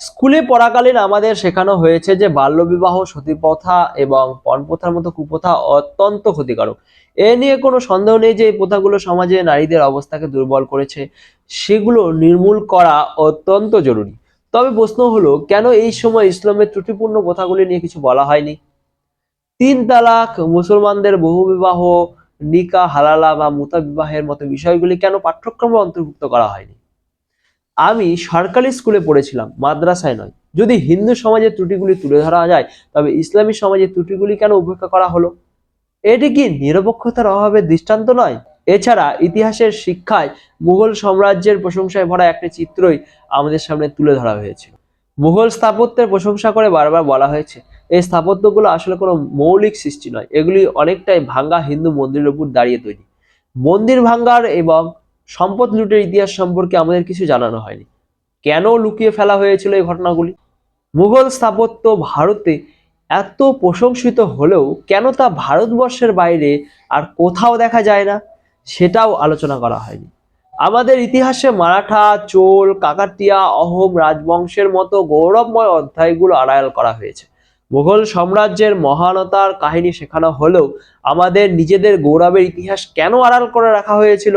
স্কুলে পড়াকালীন আমাদের শেখানো হয়েছে যে বাল্যবিবাহ সতীপ্রথা এবং পণপ্রথার মতো কুপ্রথা অত্যন্ত ক্ষতিকারক। এ নিয়ে কোনো সন্দেহ নেই যে এই প্রথাগুলো সমাজে নারীদের অবস্থাকে দুর্বল করেছে। সেগুলো নির্মূল করা অত্যন্ত জরুরি। তবে প্রশ্ন হলো, কেন এই সময় ইসলামের ত্রুটিপূর্ণ প্রথাগুলি নিয়ে কিছু বলা হয়নি? তিন তালাক, মুসলমানদের বহুবিবাহ, নিকা, হালালা বা মুতা বিবাহের মতো বিষয়গুলি কেন পাঠ্যক্রমে অন্তর্ভুক্ত করা হয়নি? আমি সরকারি স্কুলে পড়েছিলাম, মাদ্রাসায় নয়। যদি হিন্দু সমাজের ত্রুটিগুলি তুলে ধরা যায়, তবে ইসলামী সমাজের ত্রুটিগুলি কেন উপেক্ষা করা হলো? এটি কি নিরপেক্ষতার অভাবের দৃষ্টান্ত নয়? এছাড়া ইতিহাসের শিক্ষায় মুঘল সাম্রাজ্যের প্রশংসায় ভরা একটি চিত্রই আমাদের সামনে তুলে ধরা হয়েছে। মুঘল স্থাপত্যের প্রশংসা করে বারবার বলা হয়েছে, এই স্থাপত্যগুলো আসলে কোনো মৌলিক সৃষ্টি নয়, এগুলি অনেকটাই ভাঙ্গা হিন্দু মন্দিরের উপর দাঁড়িয়ে তৈরি। মন্দির ভাঙ্গার এবং সম্পদ লুটের ইতিহাস সম্পর্কে আমাদের কিছু জানানো হয়নি। কেন লুকিয়ে ফেলা হয়েছিল এই ঘটনাগুলি? মুঘল স্থাপত্য ভারতে এত প্রশংসিত হলেও কেন তা ভারতবর্ষের বাইরে আর কোথাও দেখা যায় না, সেটাও আলোচনা করা হয়নি। আমাদের ইতিহাসে মারাঠা, চোল, কাকাতিয়া, অহোম রাজবংশের মতো গৌরবময় অধ্যায়গুলো আড়াল করা হয়েছে। মুঘল সাম্রাজ্যের মহানতার কাহিনী শেখানো হলেও আমাদের নিজেদের গৌরবের ইতিহাস কেন আড়াল করে রাখা হয়েছিল?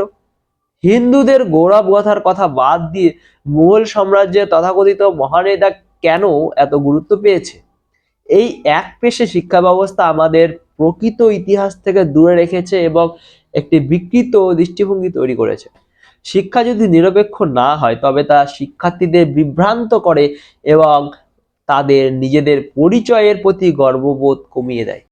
হিন্দুদের গৌরব গাথার কথা বাদ দিয়ে মুঘল সাম্রাজ্যের তথাকথিত মহানেতা কেন এত গুরুত্ব পেয়েছে? এই এক পেশে শিক্ষা ব্যবস্থা আমাদের প্রকৃত ইতিহাস থেকে দূরে রেখেছে এবং একটি বিকৃত দৃষ্টিভঙ্গি তৈরি করেছে। শিক্ষা যদি নিরপেক্ষ না হয়, তবে তা শিক্ষার্থীদের বিভ্রান্ত করে এবং তাদের নিজেদের পরিচয়ের প্রতি গর্ববোধ কমিয়ে দেয়।